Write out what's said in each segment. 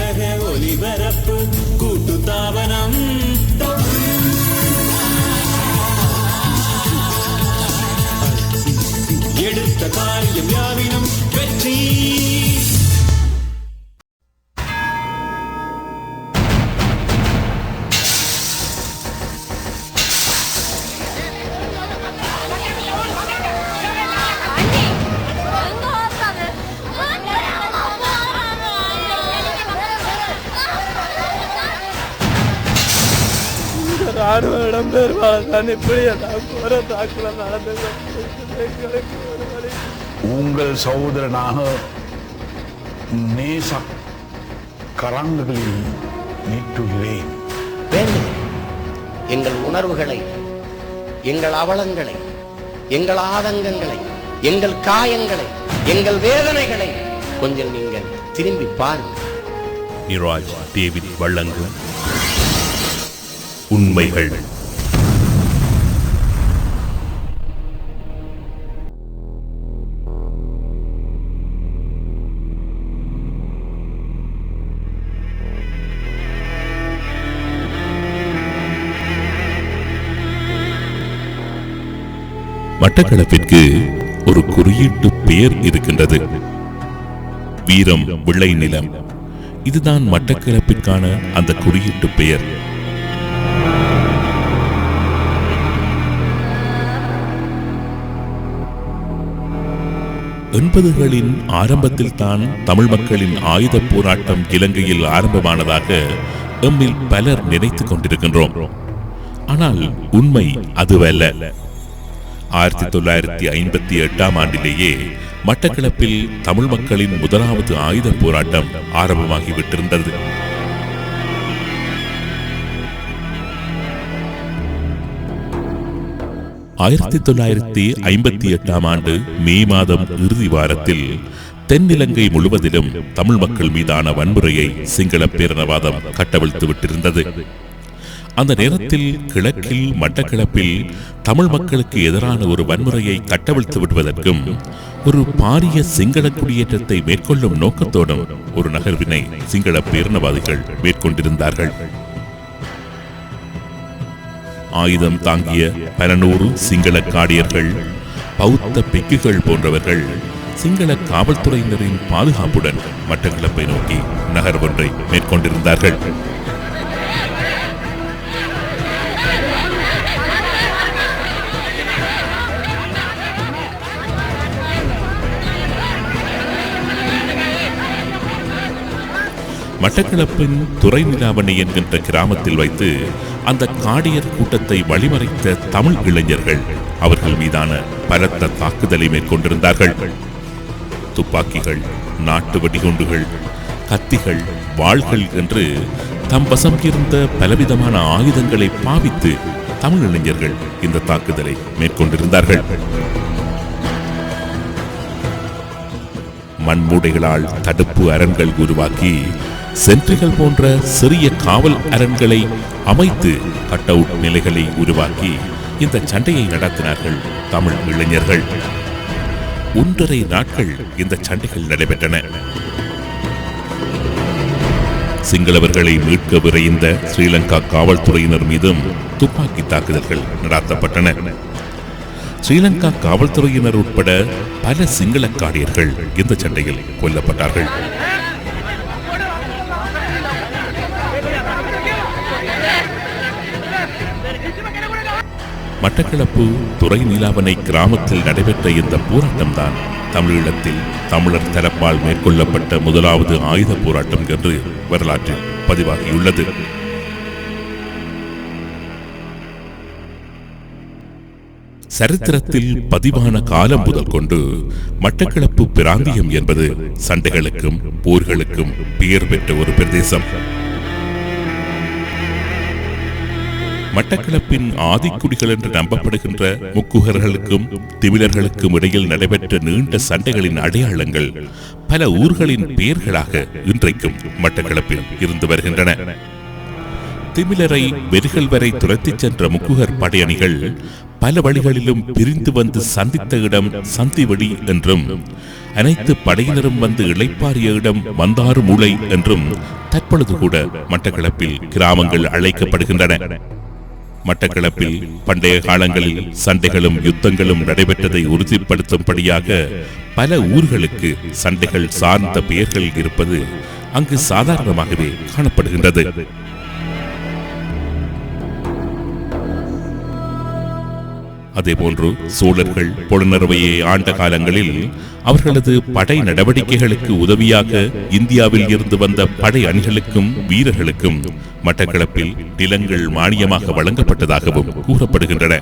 உலக ஒலிபரப்பு கூட்டு தாபனம் எடுத்த காரியம் யாவினும் இப்படி தாக்குதல் நடந்தது உங்கள் சகோதரனாக நேச கரங்களில் நீட்டுகிறேன். வேண்டுகிறேன் எங்கள் உணர்வுகளை எங்கள் அவலங்களை எங்கள் ஆதங்கங்களை எங்கள் காயங்களை எங்கள் வேதனைகளை கொஞ்சம் நீங்கள் திரும்பி பாருங்கள். நிராஜ் டேவிட் வழங்கும் உண்மைகள். மட்டக்களப்பிற்கு ஒரு குறியீட்டு பெயர் இருக்கின்றது. வீரம் விளை நிலம். இதுதான் மட்டக்களப்பிற்கான அந்த குறியீட்டு பெயர். எண்பதுகளின் ஆரம்பத்தில் தான் தமிழ் மக்களின் ஆயுத போராட்டம் இலங்கையில் ஆரம்பமானதாக எம்மில் பலர் நினைத்துக் கொண்டிருக்கின்றோம். ஆனால் உண்மை அதுவல்ல. ஆயிரத்தி தொள்ளாயிரத்தி ஐம்பத்தி எட்டாம் ஆண்டிலேயே மட்டக்களப்பில் தமிழ் மக்களின் முதலாவது ஆயுத போராட்டம் ஆரம்பமாகிவிட்டிருந்தது ஆயிரத்தி தொள்ளாயிரத்தி ஐம்பத்தி எட்டாம் ஆண்டு மே மாதம் இறுதி வாரத்தில் தென்னிலங்கை முழுவதிலும் தமிழ் மக்கள் மீதான வன்முறையை சிங்கள பேரினவாதம் கட்டவிழ்த்து விட்டிருந்தது அந்த நேரத்தில் கிழக்கில் மட்டக்களப்பில் தமிழ் மக்களுக்கு எதிரான ஒரு வன்முறையை கட்டவிழ்த்து விடுவதற்கும் ஒரு பாரிய சிங்கள குடியேற்றத்தை மேற்கொள்ளும் நோக்கத்தோடும் ஒரு நகர்வினை சிங்கள பேரினவாதிகள் மேற்கொண்டிருந்தார்கள். ஆயுதம் தாங்கிய பலநூறு சிங்கள காடியர்கள் பௌத்த பெக்குகள் போன்றவர்கள் சிங்கள காவல்துறையினரின் பாதுகாப்புடன் மட்டக்களப்பை நோக்கி நகர்வொன்றை மேற்கொண்டிருந்தார்கள். மட்டக்களப்பின் துறைநிலாவணி என்கின்ற கிராமத்தில் வைத்து அந்த காடியர் கூட்டத்தை வழிமறைத்த தமிழ் இளைஞர்கள் அவர்கள் மீதான பலத்த தாக்குதலை மேற்கொண்டிருந்தார்கள். துப்பாக்கிகள் நாட்டு வெடிகுண்டுகள் கத்திகள் வாள்கள் என்று தம் வசம் இருந்த பலவிதமான ஆயுதங்களை பாவித்து தமிழ் இளைஞர்கள் இந்த தாக்குதலை மேற்கொண்டிருந்தார்கள். மண்மூடைகளால் தடுப்பு அரண்கள் உருவாக்கி சென்ட்ரிகள் போன்ற சிறிய காவல் அரண்களை அமைத்து கட் அவுட் நிலைகளை உருவாக்கி இந்த சண்டையை நடத்தினார்கள் தமிழ் இளைஞர்கள். ஒன்றரை நாட்கள் இந்த சண்டைகள் நடைபெற்றன. சிங்களவர்களை மீட்க விரைந்த ஸ்ரீலங்கா காவல்துறையினர் மீதும் துப்பாக்கி தாக்குதல்கள் நடாத்தப்பட்டன. ஸ்ரீலங்கா காவல்துறையினர் உட்பட பல சிங்கள காடியர்கள் இந்த சண்டையில் கொல்லப்பட்டார்கள். மட்டக்களப்பு துறை நீலாவணை கிராமத்தில் நடைபெற்ற இந்த போராட்டம்தான் தமிழீழத்தில் தமிழர் தரப்பால் மேற்கொள்ளப்பட்ட முதலாவது ஆயுத போராட்டம் என்று வரலாற்றில் பதிவாகியுள்ளது. சரித்திரத்தில் பதிவான காலம் முதல் கொண்டு மட்டக்களப்பு பிராந்தியம் என்பது சண்டைகளுக்கும் போர்களுக்கும் பெயர் பெற்ற ஒரு பிரதேசம். மட்டக்களப்பின் ஆதிக்குடிகள் என்று நம்பப்படுகின்ற முக்குகர்களுக்கும் திமிழர்களுக்கும் இடையில் நடைபெற்ற நீண்ட சண்டைகளின் அடையாளங்கள் பல ஊர்களின் பெயர்களாக இன்றைக்கும் மட்டக்களப்பில் இருந்து வருகின்றன. திமிழரை வெறிகள் வரை துரத்திச் சென்ற முக்குகர் படையணிகள் பல வழிகளிலும் பிரிந்து வந்து சந்தித்த இடம் சந்திவெளி என்றும் அனைத்து படையினரும் வந்து இளைப்பாறிய இடம் வந்தாறு மூளை என்றும் தற்பொழுது கூட மட்டக்களப்பில் கிராமங்கள் அழைக்கப்படுகின்றன. மட்டக்களப்பில் பண்டைய காலங்களில் சண்டைகளும் யுத்தங்களும் நடைபெற்றதை உறுதிப்படுத்தும்படியாக பல ஊர்களுக்கு சண்டைகள் சார்ந்த பெயர்கள் இருப்பது அங்கு சாதாரணமாகவே காணப்படுகின்றது. அதேபோன்று சோழர்கள் பொருணர்வையை ஆண்ட காலங்களில் அவர்களது படை நடவடிக்கைகளுக்கு உதவியாக இந்தியாவில் இருந்து வந்த படை அணிகளுக்கும் வீரர்களுக்கும் மட்டக்களப்பில் நிலங்கள் மானியமாக வழங்கப்பட்டதாகவும் கூறப்படுகின்றன.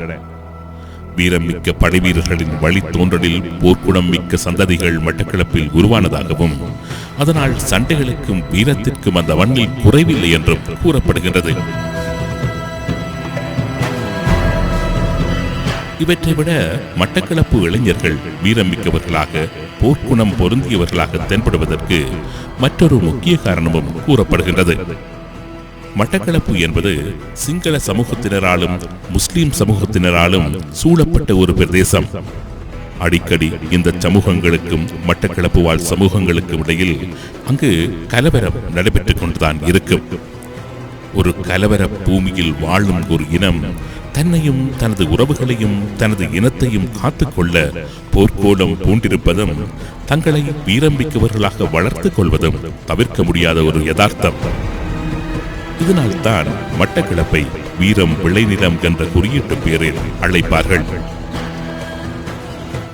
வீரம் மிக்க படை வீரர்களின் வழித்தோன்றலில் போர்க்குணம் மிக்க சந்ததிகள் மட்டக்களப்பில் உருவானதாகவும் அதனால் சண்டைகளுக்கும் வீரத்திற்கும் அந்த மண்ணில் குறைவில்லை என்றும் கூறப்படுகின்றது. இவற்றை விட மட்டக்களப்பு இளைஞர்கள் வீரமிக்கவர்களாக போர்க்குணம் பொருந்தியவர்களாக தென்படுவதற்கு மற்றொரு முக்கிய காரணமும் கூறப்படுகின்றது. மட்டக்களப்பு என்பது சிங்கள சமூகத்தினராலும் முஸ்லிம் சமூகத்தினராலும் சூழப்பட்ட ஒரு பிரதேசம். அடிக்கடி இந்த சமூகங்களுக்கும் மட்டக்களப்பு வாழ் சமூகங்களுக்கும் இடையில் அங்கு கலவரம் நடைபெற்றுக் கொண்டுதான் இருக்கும். ஒரு கலவர பூமியில் வாழும் ஒரு இனம் தன்னையும் தனது உறவுகளையும் தனது இனத்தையும் காத்துக்கொள்ள போர்க்கோலம் பூண்டிருப்பதும் தங்களை வீரம்பிக்கவர்களாக வளர்த்துக் கொள்வதும் தவிர்க்க முடியாத ஒரு யதார்த்தம். இதனால்தான் மட்டக்களப்பை வீரம் விளைநிலம் என்ற குறியீட்டு பெயரில் அழைப்பார்கள்.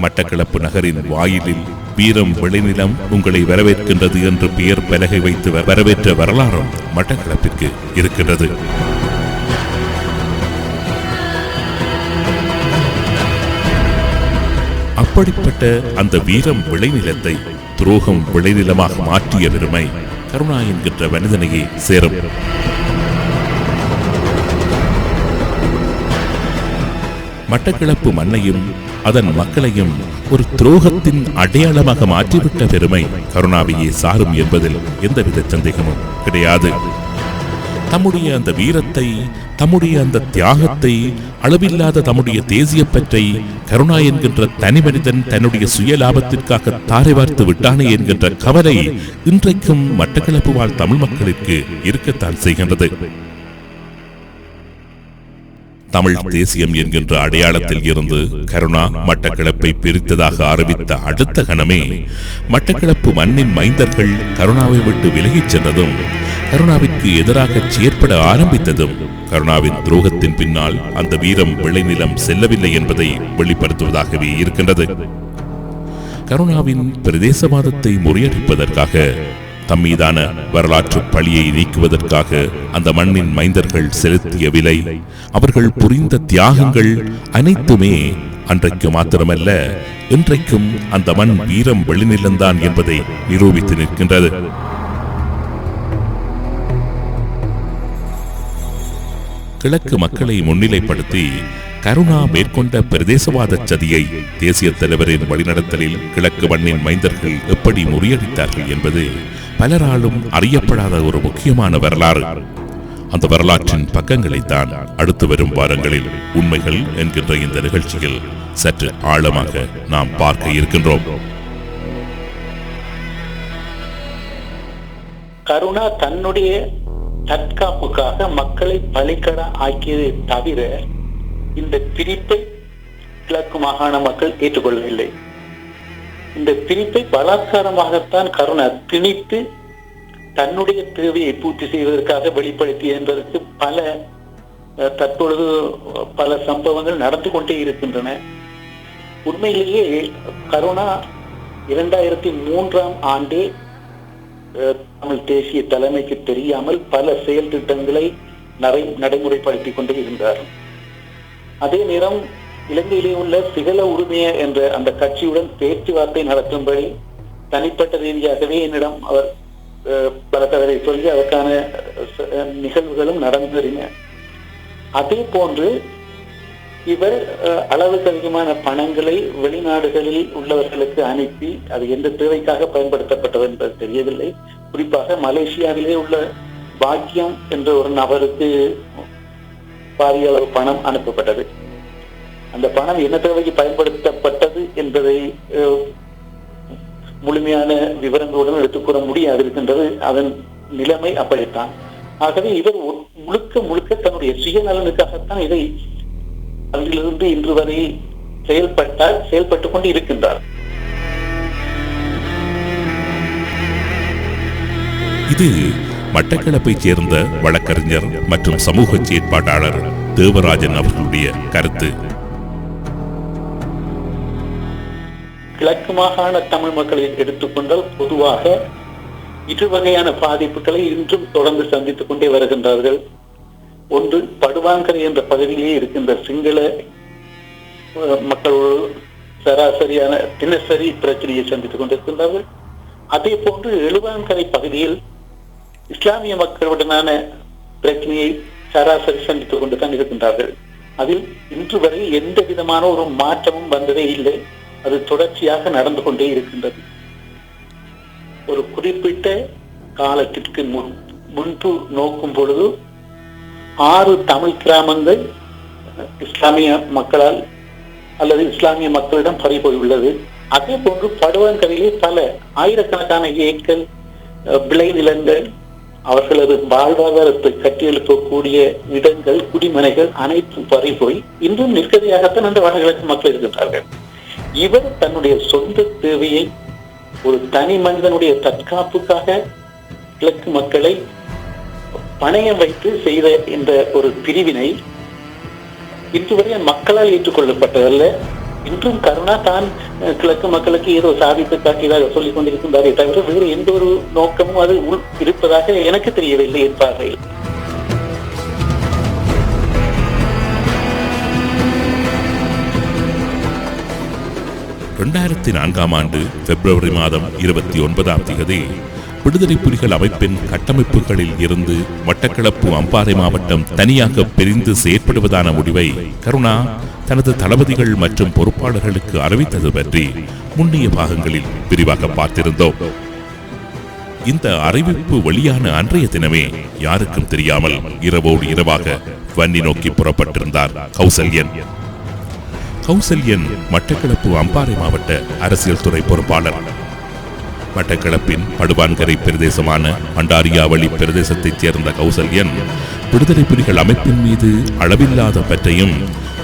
மட்டக்களப்பு நகரின் வாயிலில் வீரம் விளைநிலம் உங்களை வரவேற்கின்றது என்று பெயர் பலகை வைத்து வரவேற்ற வரலாறும் மட்டக்களப்பிற்கு இருக்கின்றது. அப்படிப்பட்ட அந்த வீரம் விளைநிலத்தை துரோகம் விளைநிலமாக மாற்றிய பெருமை கருணா என்கின்ற மனிதனையே சேரும். மட்டக்களப்பு மண்ணையும் அதன் மக்களையும் ஒரு துரோகத்தின் அடையாளமாக மாற்றிவிட்ட பெருமை கருணாவையே சாரும் என்பதில் எந்தவித சந்தேகமும் கிடையாது. தம்முடைய அந்த வீரத்தை தம்முடைய அந்த தியாகத்தை அளவில்லாத தம்முடைய தேசியப்பற்றை கருணா என்கின்ற தனி மனிதன் தன்னுடைய சுய லாபத்திற்காக தாரை வார்த்து விட்டானே என்கின்ற கவலை இன்றைக்கும் மட்டக்களப்பு வாழ் தமிழ் மக்களுக்கு இருக்கத்தான் செய்கின்றது. தமிழ் தேசியம் என்கின்ற அடையாளத்தில் இருந்து கருணா மட்டக்களப்பை பிரித்ததாக அறிவித்த அடுத்த கணமே மட்டக்களப்பு மண்ணின் மைந்தர்கள் கருணாவை விட்டு விலகிச் சென்றதும் கருணாவிற்கு எதிராக செயற்பட ஆரம்பித்ததும் கருணாவின் துரோகத்தின் பின்னால் அந்த வீரம் விளைநிலம் செல்லவில்லை என்பதை வெளிப்படுத்துவதாகவே இருக்கின்றது. கருணாவின் பிரதேசவாதத்தை முறியடிப்பதற்காக தம்மீதான வரலாற்று பழியை நீக்குவதற்காக அந்த மண்ணின் மைந்தர்கள் செலுத்திய விலை அவர்கள் புரிந்த தியாகங்கள் அனைத்துமே அன்றைக்கு மாத்திரமல்ல இன்றைக்கும் அந்த மண் வீரம் வெளிநிலந்தான் என்பதை நிரூபித்து நிற்கின்றது. கிழக்கு மக்களை முன்னிலைப்படுத்தி கருணா மேற்கொண்ட பிரதேசவாத சதியை தேசிய தலைவரின் வழிநடத்தலில் கிழக்கு மண்ணின் மைந்தர்கள் எப்படி முறியடித்தார்கள் என்பது பலராலும் அறியப்படாத ஒரு முக்கியமான வரலாறு. அந்த வரலாற்றின் பக்கங்களைத்தான் அடுத்து வரும் வாரங்களில் உண்மைகள் என்கின்ற இந்த நிகழ்ச்சியில் சற்று ஆழமாக நாம் பார்க்க இருக்கின்றோம். கருணா தன்னுடைய தற்காப்புக்காக மக்களை பலிக்கட ஆக்கியதை தவிர இந்த பிரிப்பை கிழக்கு மாகாண மக்கள் ஏற்றுக்கொள்ளவில்லை. இந்த பிரிப்பை பலாத்காரமாகத்தான் கருணா திணித்து தன்னுடைய தேவையை பூர்த்தி செய்வதற்காக வெளிப்படுத்தி என்பதற்கு பல அஹ், தற்பொழுது பல சம்பவங்கள் நடந்து கொண்டே இருக்கின்றன. உண்மையிலேயே கருணா இரண்டாயிரத்தி மூன்றாம் ஆண்டே தமிழ் தேசிய தலைமைக்கு தெரியாமல் பல செயல் திட்டங்களை நடை நடைமுறைப்படுத்திக் கொண்டு இருந்தார். அதே நேரம் இலங்கையிலே உள்ள சிகள உரிமைய என்ற அந்த கட்சியுடன் பேச்சுவார்த்தை நடத்தும்படி தனிப்பட்ட ரீதியாகவே என்னிடம் அவர் அஹ், பல தடவை சொல்லி அதற்கான அஹ், நிகழ்வுகளும் நடந்தேறின அதே போன்று இவர் அளவுக்கு அதிகமான பணங்களை வெளிநாடுகளில் உள்ளவர்களுக்கு அனுப்பி அது எந்த தேவைக்காக பயன்படுத்தப்பட்டது என்பது தெரியவில்லை. குறிப்பாக மலேசியாவிலே உள்ள பாக்கியம் என்ற ஒரு நபருக்கு பாரிய அளவு பணம் அனுப்பப்பட்டது. அந்த பணம் என்ன தேவைக்கு பயன்படுத்தப்பட்டது என்பதை முழுமையான விவரங்களுடன் எடுத்துக்கூற முடியாது இருக்கின்றது அதன் நிலைமை அப்படித்தான். ஆகவே இவர் முழுக்க முழுக்க தன்னுடைய சுயநலனுக்காகத்தான் இதை அதிலிருந்து இன்று வரை செயல்பட்டார் செயல்பட்டுக் கொண்டு இருக்கின்றார் இது மட்டக்களப்பைச் சேர்ந்த வழக்கறிஞர் மற்றும் சமூக செயற்பாட்டாளர் தேவராஜன் அவர்களுடைய கருத்து. கிழக்கு மாகாண தமிழ் மக்களை எடுத்துக்கொண்டால் பொதுவாக இரு வகையான பாதிப்புகளை இன்றும் தொடர்ந்து சந்தித்துக் கொண்டே வருகின்றார்கள். ஒன்று படுவாங்கரை என்ற பகுதியிலே இருக்கின்ற சிங்கள மக்களோடு சராசரியான தினசரி பிரச்சனையை சந்தித்துக் கொண்டிருக்கின்றார்கள். அதே போன்று எழுவாங்கரை பகுதியில் இஸ்லாமிய மக்களுடனான பிரச்சனையை சராசரி சந்தித்துக் கொண்டுதான் இருக்கின்றார்கள். அதில் இன்று வரை எந்த விதமான ஒரு மாற்றமும் வந்ததே இல்லை. அது தொடர்ச்சியாக நடந்து கொண்டே இருக்கின்றது. ஒரு குறிப்பிட்ட காலத்திற்கு முன் முன்பு நோக்கும் பொழுது ஆறு தமிழ் கிராமங்கள் இஸ்லாமிய மக்களால் அல்லது இஸ்லாமிய மக்களிடம் பறிபோயுள்ளது அதே போன்று படுவங்கரையிலே பல ஆயிரக்கணக்கான ஏக்கள் விளை விளைநிலங்கள் அவர்களது வாழ்வாதாரத்தை கட்டியெழுப்பக்கூடிய இடங்கள் குடிமனைகள் அனைத்தும் பறிபோய் இன்றும் நிற்கதையாகத்தான் அந்த வடகிழக்கு மக்கள் இருக்கின்றார்கள். இவர் தன்னுடைய சொந்த தேவையை ஒரு தனி மனிதனுடைய தற்காப்புக்காக கிழக்கு மக்களை பணையம் வைத்து செய்த இந்த ஒரு பிரிவினை இன்று வரை மக்களால் ஏற்றுக்கொள்ளப்பட்டதல்ல. இன்றும் கருணா தான் கிழக்கு மக்களுக்கு ஏதோ சாதித்து காட்டியதாக சொல்லிக் கொண்டிருக்கின்றாரே தவிர வேறு எந்த ஒரு நோக்கமும் அது உள் இருப்பதாக எனக்கு தெரியவில்லை என் பார்வையில். இரண்டாயிரத்தி நான்காம் ஆண்டு பிப்ரவரி மாதம் இருபத்தி ஒன்பதாம் தேதி விடுதலை புலிகள் அமைப்பின் கட்டமைப்புகளில் இருந்து மட்டக்களப்பு அம்பாறை மாவட்டம் தனியாக பிரிந்து செயற்படுவதான முடிவை கருணா தனது தளபதிகள் மற்றும் பொறுப்பாளர்களுக்கு அறிவித்தது பற்றி முன்னிய பாகங்களில் விரிவாக பார்த்திருந்தோம். இந்த அறிவிப்பு வெளியான அன்றைய தினமே யாருக்கும் தெரியாமல் இரவோடு இரவாக வன்னி நோக்கி புறப்பட்டிருந்தார் கௌசல்யன். கௌசல்யன் மட்டக்களப்பு அம்பாறை மாவட்ட அரசியல் துறை பொறுப்பாளர். மட்டக்களப்பின் படுவான்கரை பிரதேசமான அண்டாரியாவளி பிரதேசத்தைச் சேர்ந்த கௌசல்யன் விடுதலை புலிகள் அமைப்பின் மீது அளவில்லாத பற்றையும்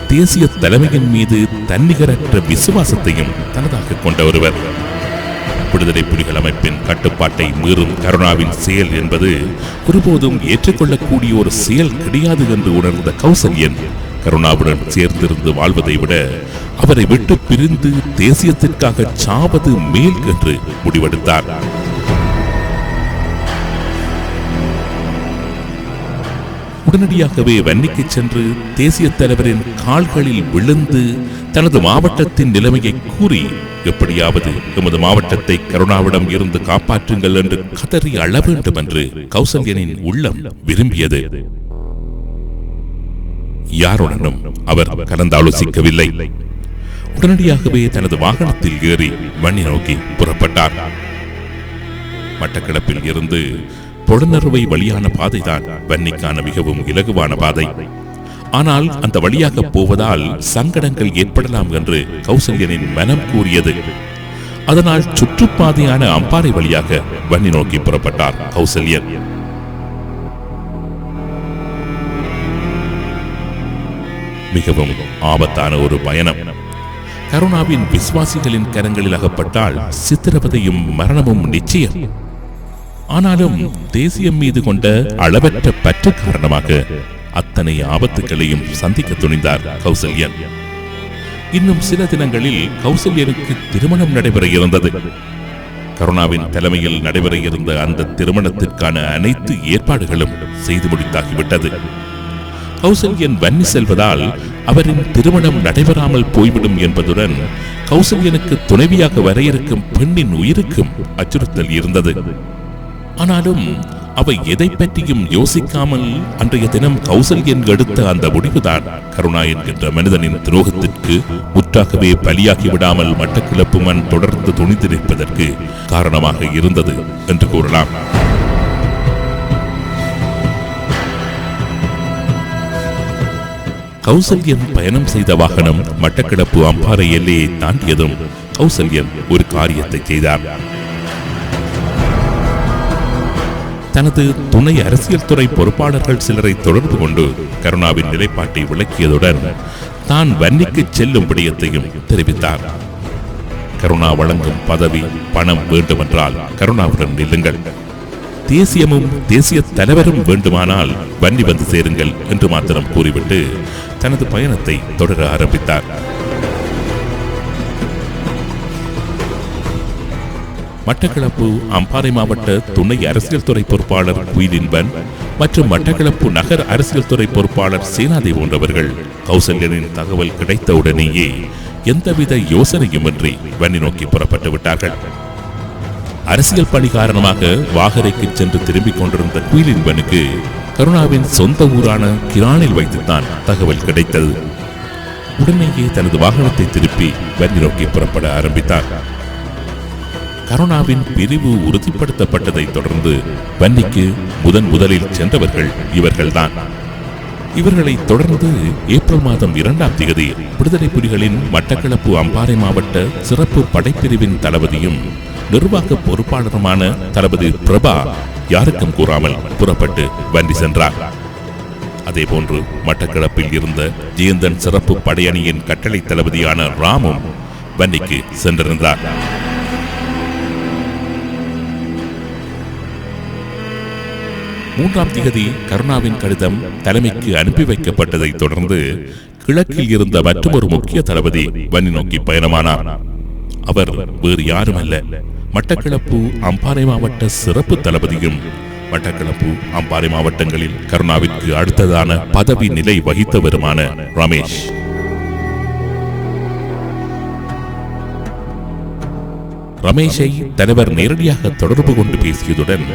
தேசிய தலைமையின் மீது தன்னிகரற்ற விசுவாசத்தையும் தனதாக கொண்ட ஒருவர். விடுதலை புலிகள் அமைப்பின் கட்டுப்பாட்டை மீறும் கருணாவின் செயல் என்பது ஒருபோதும் ஏற்றுக்கொள்ளக்கூடிய ஒரு செயல் கிடையாது என்று உணர்ந்த கௌசல்யன் கருணாவுடன் சேர்ந்திருந்து வாழ்வதை விட அவரை விட்டு பிரிந்து தேசியத்திற்காக சாவது மேல் என்று முடிவெடுத்தார். உடனடியாகவே வன்னிக்கு சென்று தேசிய தலைவரின் கால்களில் விழுந்து தனது மாவட்டத்தின் நிலைமையை கூறி எப்படியாவது எமது மாவட்டத்தை கருணாவிடம் இருந்து காப்பாற்றுங்கள் என்று கதறி அள வேண்டும் என்று கௌசல்யனின் உள்ளம் விரும்பியது. யாருடனும் அவர் கலந்தாலோசிக்கவில்லை. உடனடியாகவே தனது வாகனத்தில் ஏறி வன்னி நோக்கி புறப்பட்டார். மட்டக்களப்பில் இருந்து பொடனறுவை வழியான பாதைதான் வன்னிக்கான மிகவும் இலகுவான பாதை. ஆனால் அந்த வழியாக போவதால் சங்கடங்கள் ஏற்படலாம் என்று கௌசல்யனின் மனம் கூறியது. அதனால் சுற்றுப்பாதையான அம்பாறை வழியாக வன்னி நோக்கி புறப்பட்டார் கௌசல்யன். மிகவும் ஆபத்தான ஒரு பயணம். கருணாவின் விசுவாசிகளின் கரங்களில் அகப்பட்டால் சித்திரவதையும் மரணமும் நிச்சயம். ஆனாலும் தேசியம் மீது கொண்ட அளவற்ற பற்று காரணமாக அத்தனை ஆபத்துகளையும் சந்திக்க துணிந்தார் கௌசல்யன். இன்னும் சில தினங்களில் கௌசல்யனுக்கு திருமணம் நடைபெற இருந்தது. கருணாவின் தலைமையில் நடைபெற இருந்த அந்த திருமணத்திற்கான அனைத்து ஏற்பாடுகளும் செய்து முடித்தாகிவிட்டது. கௌசல்யன் வன்னி செல்வதால் அவரின் திருமணம் நடைபெறாமல் போய்விடும் என்பதுடன் கௌசல்யனுக்கு துணைவியாக வர இருக்கும் பெண்ணின் உயிருக்கும் அச்சுறுத்தல் இருந்தது. ஆனாலும் அவை எதை பற்றியும் யோசிக்காமல் அன்றைய தினம் கௌசல்யன் எடுத்த அந்த முடிவுதான். கருணா என்கின்ற மனிதனின் துரோகத்திற்கு முற்றாகவே பலியாகி விடாமல் மட்டக்கிளப்பு மண் தொடர்ந்து துணிந்து நிற்பதற்கு காரணமாக இருந்தது என்று கூறலாம். கௌசல்யன் பயணம் செய்த வாகனம் மட்டக்கிடப்பு அம்பாறை எல்லையை தாண்டியதும் கௌசல்யன் ஒரு காரியத்தை செய்தார். தனது துணை அரசியல் துறை பொறுப்பாளர்கள் சிலரை தொடர்பு கொண்டு கருணாவின் நிலைப்பாட்டை விளக்கியதுடன் தான் வன்னிக்கு செல்லும் விடயத்தையும் தெரிவித்தார். கருணா வழங்கும் பதவி பணம் வேண்டுமென்றால் கருணாவுடன் நில்லுங்கள். தேசியமும் தேசிய தலைவரும் வேண்டுமானால் வன்னி வந்து சேருங்கள் என்று மாத்திரம் கூறிவிட்டு தனது பயணத்தை தொடர ஆரம்பித்தார். மட்டக்களப்பு அம்பாறை மாவட்ட துணை அரசியல் துறை பொறுப்பாளர் குயிலின்பன் மற்றும் மட்டக்களப்பு நகர் அரசியல் துறை பொறுப்பாளர் சேனாதி போன்றவர்கள் கௌசல்யனின் தகவல் கிடைத்தவுடனேயே எந்தவித யோசனையுமின்றி வன்னி நோக்கி புறப்பட்டு விட்டார்கள். அரசியல் பணி காரணமாக வாகரைக்கு சென்று திரும்பிக் கொண்டிருந்த குயிலின்பனுக்கு கருணாவின் சொந்த ஊரான கிரானில் வைத்துத்தான் தகவல் கிடைத்தது. உடனேயே தனது வாகனத்தை திருப்பி வன்னி நோக்கி புறப்பட ஆரம்பித்தார். கருணாவின் பிரிவு உறுதிப்படுத்தப்பட்டதை தொடர்ந்து வன்னிக்கு முதன் முதலில் சென்றவர்கள் இவர்கள்தான். இவர்களை தொடர்ந்து ஏப்ரல் மாதம் இரண்டாம் தேதி விடுதலை புலிகளின் மட்டக்களப்பு அம்பாறை மாவட்ட சிறப்பு படைப்பிரிவின் தளபதியும் நிர்வாக பொறுப்பாளருமான தளபதி பிரபா யாருக்கும் கூறாமல் புறப்பட்டு வண்டி சென்றார். அதேபோன்று மட்டக்களப்பில் இருந்த ஜெயந்தன் சிறப்பு படையணியின் கட்டளை தளபதியான ராமும் வன்னிக்கு சென்றிருந்தார். மூன்றாம் திகதி கருணாவின் கடிதம் தலைமைக்கு அனுப்பி வைக்கப்பட்டதைத் தொடர்ந்து கிழக்கில் இருந்த மற்றொரு முக்கிய தளபதி வன்னி நோக்கி பயணமானார். அவர் வேறு யாரும் அல்ல மட்டக்களப்பு அம்பாறை மாவட்ட சிறப்பு தளபதியும் மட்டக்களப்பு அம்பாறை மாவட்டங்களில் கருணாவிற்கு அடுத்ததான பதவி நிலை வகித்தவருமான ரமேஷ். ரமேஷை தலைவர் நேரடியாக தொடர்பு கொண்டு பேசியதுடன்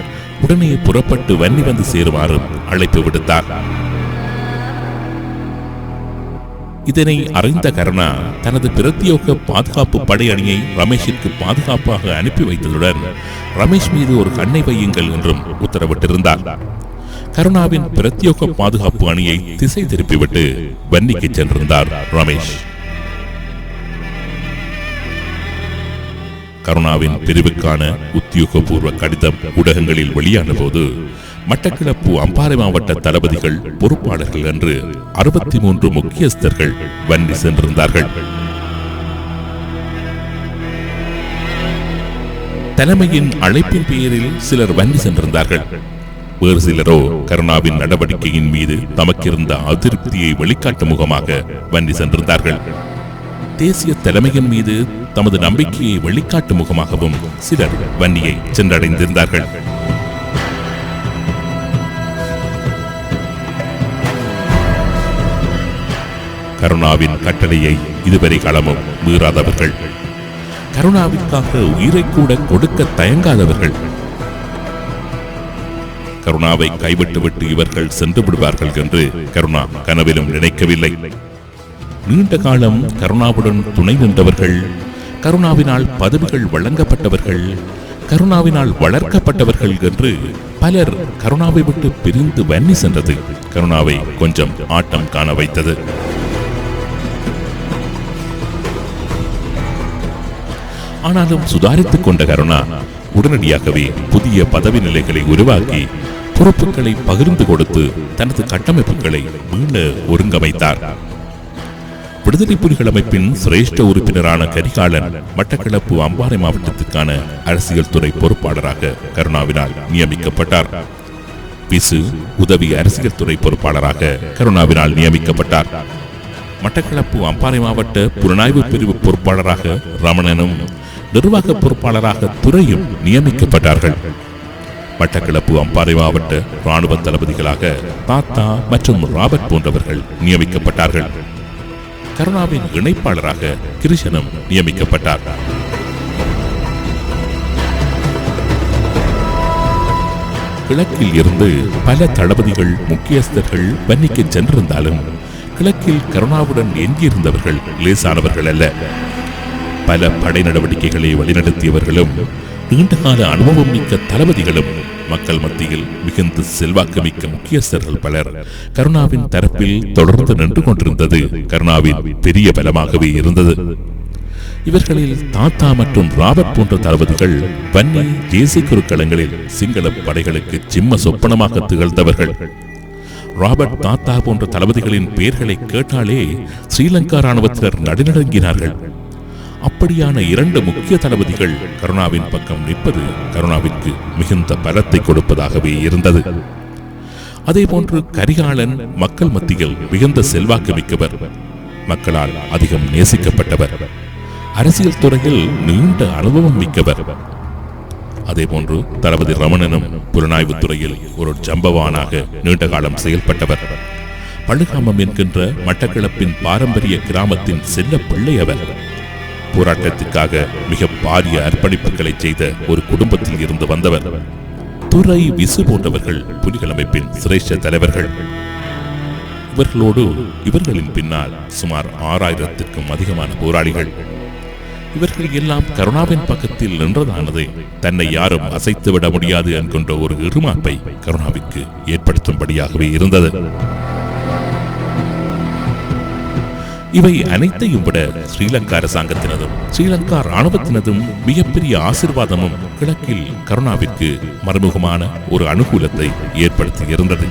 உடனே புறப்பட்டு வன்னி வந்து சேருமாறும் அழைப்பு விடுத்தார். இதனை அறிந்த கருணா தனது பிரத்யோக பாதுகாப்பு படை அணியை ரமேஷிற்கு பாதுகாப்பாக அனுப்பி வைத்ததுடன் ரமேஷ் மீது ஒரு கண்ணை வையுங்கள் என்றும் உத்தரவிட்டிருந்தார். கருணாவின் பிரத்யோக பாதுகாப்பு அணியை திசை திருப்பிவிட்டு வன்னிக்கு சென்றிருந்தார் ரமேஷ். கருணாவின் பிரிவுக்கான உத்தியோகபூர்வ கடிதம் ஊடகங்களில் வெளியான போது மட்டக்களப்பு அம்பாறை மாவட்ட தளபதிகள் பொறுப்பாளர்கள் என்று அறுபத்தி மூன்று முக்கியஸ்தர்கள் வன்னி சென்றிருந்தார்கள். தலைமையின் அழைப்பின் பெயரில் சிலர் வன்னி சென்றிருந்தார்கள். வேறு சிலரோ கருணாவின் நடவடிக்கையின் மீது தமக்கிருந்த அதிருப்தியை வெளிக்காட்டும் முகமாக வன்னி சென்றிருந்தார்கள். தேசிய தலைமையின் மீது தமது நம்பிக்கையை வெளிக்காட்டும் முகமாகவும் சிலர் வன்னியை சென்றடைந்திருந்தார்கள். கருணாவின் கட்டளையை இதுவரை காலமும் மீறாதவர்கள். கருணாவிற்காக உயிரை கூட கொடுக்க தயங்காதவர்கள். கருணாவை கைவிட்டுவிட்டு இவர்கள் சென்று விடுவார்கள் என்று கருணா கனவிலும் நினைக்கவில்லை. நீண்ட காலம் கருணாவுடன் துணை நின்றவர்கள் கருணாவினால் பதவிகள் வழங்கப்பட்டவர்கள் கருணாவினால் வளர்க்கப்பட்டவர்கள் என்று பலர் கருணாவை விட்டு பிரிந்து வன்னி சென்றது. கருணாவை கொஞ்சம் ஆட்டம் காண வைத்தது. ஆனாலும் சுதாரித்துக் கொண்ட கருணா உடனடியாகவே புதிய பதவி நிலைகளை உருவாக்கி பொறுப்புகளை பகிர்ந்து கொடுத்து தனது கட்டமைப்புகளை மீள ஒருங்கமைத்தார். விடுதலை புலிகள் அமைப்பின் சிரேஷ்ட உறுப்பினரான கரிகாலன் மட்டக்களப்பு அம்பாறை மாவட்டத்திற்கான அரசியல் துறை பொறுப்பாளராக கருணாவினால் நியமிக்கப்பட்டார். பிசு உதவி அரசியல் துறை பொறுப்பாளராக கருணாவினால் நியமிக்கப்பட்டார். மட்டக்களப்பு அம்பாறை மாவட்ட புலனாய்வு பிரிவு பொறுப்பாளராக ரமணனும் நிர்வாக பொறுப்பாளராக துறையும் நியமிக்கப்பட்டார்கள். மட்டக்களப்பு அம்பாறை மாவட்ட ராணுவ தளபதிகளாக தாத்தா மற்றும் ராபர்ட் போன்றவர்கள் நியமிக்கப்பட்டார்கள். கருணாவின் இணைப்பாளராக கிருஷ்ணனும் நியமிக்கப்பட்டார். கிழக்கில் இருந்து பல தளபதிகள் முக்கியஸ்தர்கள் வன்னிக்கு சென்றிருந்தாலும் கிழக்கில் கருணாவுடன் எஞ்சியிருந்தவர்கள் லேசானவர்கள் அல்ல. பல படை நடவடிக்கைகளை வழிநடத்தியவர்களும் நீண்டகால அனுபவம் மிக்க தளபதிகளும் மக்கள் மத்தியில் மிகுந்த செல்வாக்கு மிக்க முக்கியஸ்தர்கள் பலர். கருணாவின் தரப்பில் தொடர்ந்து நின்று கொண்டிருந்தது கருணாவின் பெரிய பலமாகவே இருந்தது. இவர்களில் தாத்தா மற்றும் ராபர்ட் போன்ற தளபதிகள் வன்னி தேசிய குருக்களங்களில் சிங்கள படைகளுக்கு சிம்ம சொப்பனமாக திகழ்ந்தவர்கள். ராபர்ட் தாத்தா போன்ற தளபதிகளின் பெயர்களை கேட்டாலே ஸ்ரீலங்கா ராணுவத்தினர் நடுநடுங்கினார்கள். அப்படியான இரண்டு முக்கிய தளபதிகள் கருணாவின் பக்கம் நிற்பது கருணாவிற்கு மிகுந்த பலத்தை கொடுப்பதாகவே இருந்தது. அதேபோன்று கரிகாலன் மக்கள் மத்தியில் மிகுந்த செல்வாக்கு மிக்கவர். மக்களால் அதிகம் நேசிக்கப்பட்டவர். அரசியல் துறையில் நீண்ட அனுபவம் மிக்கவர். அதேபோன்று தளபதி ரமணனும் புலனாய்வு துறையில் ஒரு ஜம்பவானாக நீண்ட காலம் செயல்பட்டவர். பழுகாமம் என்கின்ற மட்டக்களப்பின் பாரம்பரிய கிராமத்தின் செல்ல பிள்ளை அவர். போராட்டத்திற்காக மிக பாரிய அர்ப்பணிப்புகளை செய்த ஒரு குடும்பத்தில் இருந்து வந்தவர் துறை விசு போன்றவர்கள் புலிகள் அமைப்பின் சிரேஷ்ட தலைவர்கள். இவர்களோடு இவர்களின் பின்னால் சுமார் ஆறாயிரத்திற்கும் அதிகமான போராளிகள். இவர்கள் எல்லாம் கருணாவின் பக்கத்தில் நின்றதானது தன்னை யாரும் அசைத்து விட முடியாது என்கின்ற ஒரு இருமாப்பை கருணாவிற்கு ஏற்படுத்தும்படியாகவே இருந்தது. இவை அனைத்தையும் விட ஸ்ரீலங்கா அரசாங்கத்தினதும் ஸ்ரீலங்கா ராணுவத்தினதும் மிகப்பெரிய ஆசிர்வாதமும் கிழக்கில் கருணாவிற்கு மறைமுகமான ஒரு அனுகூலத்தை ஏற்படுத்தி இருந்தது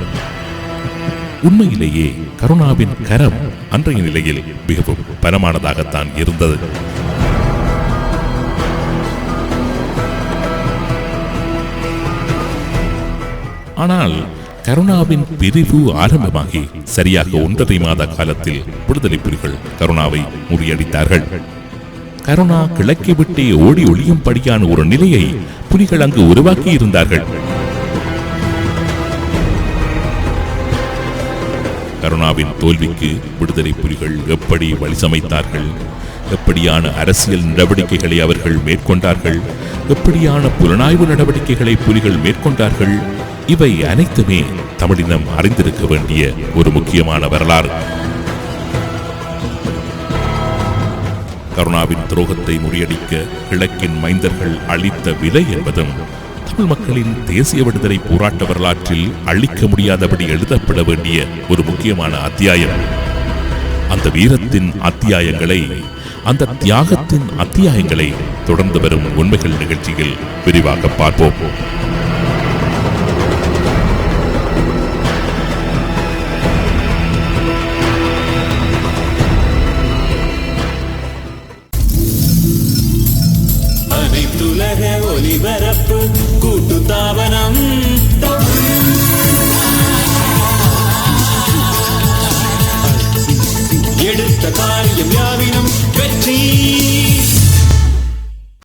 உண்மையிலேயே கருணாவின் கரம் அன்றைய நிலையில் மிகவும் பலமானதாகத்தான் இருந்தது. ஆனால் கருணாவின் பிரிவு ஆரம்பமாகி சரியாக ஒன்றரை மாத காலத்தில் விடுதலை புலிகள் கருணாவை முறியடித்தார்கள். கருணா கிழக்கை விட்டே ஓடி ஒளியும்படியான ஒரு நிலையை புலிகள் அங்கு உருவாக்கி இருந்தார்கள் கருணாவின் தோல்விக்கு விடுதலை புலிகள் எப்படி வழி சமைத்தார்கள்? எப்படியான அரசியல் நடவடிக்கைகளை அவர்கள் மேற்கொண்டார்கள்? எப்படியான புலனாய்வு நடவடிக்கைகளை புலிகள் மேற்கொண்டார்கள்? இவை அனைத்துமே தமிழினம் அறிந்திருக்க வேண்டிய ஒரு முக்கியமான வரலாறு. கருணாவின் துரோகத்தை முறியடிக்க கிழக்கின் மைந்தர்கள் அளித்த விலை என்பதும் தமிழ் மக்களின் தேசிய விடுதலை போராட்ட வரலாற்றில் அழிக்க முடியாதபடி எழுதப்பட வேண்டிய ஒரு முக்கியமான அத்தியாயம். அந்த வீரத்தின் அத்தியாயங்களை அந்த தியாகத்தின் அத்தியாயங்களை தொடர்ந்து வரும் உண்மைகள் நிகழ்ச்சியில் விரிவாக பார்ப்போம். ஒலிபரப்பு கூட்டு தாபனம் எடுத்த காரியம் யாவின்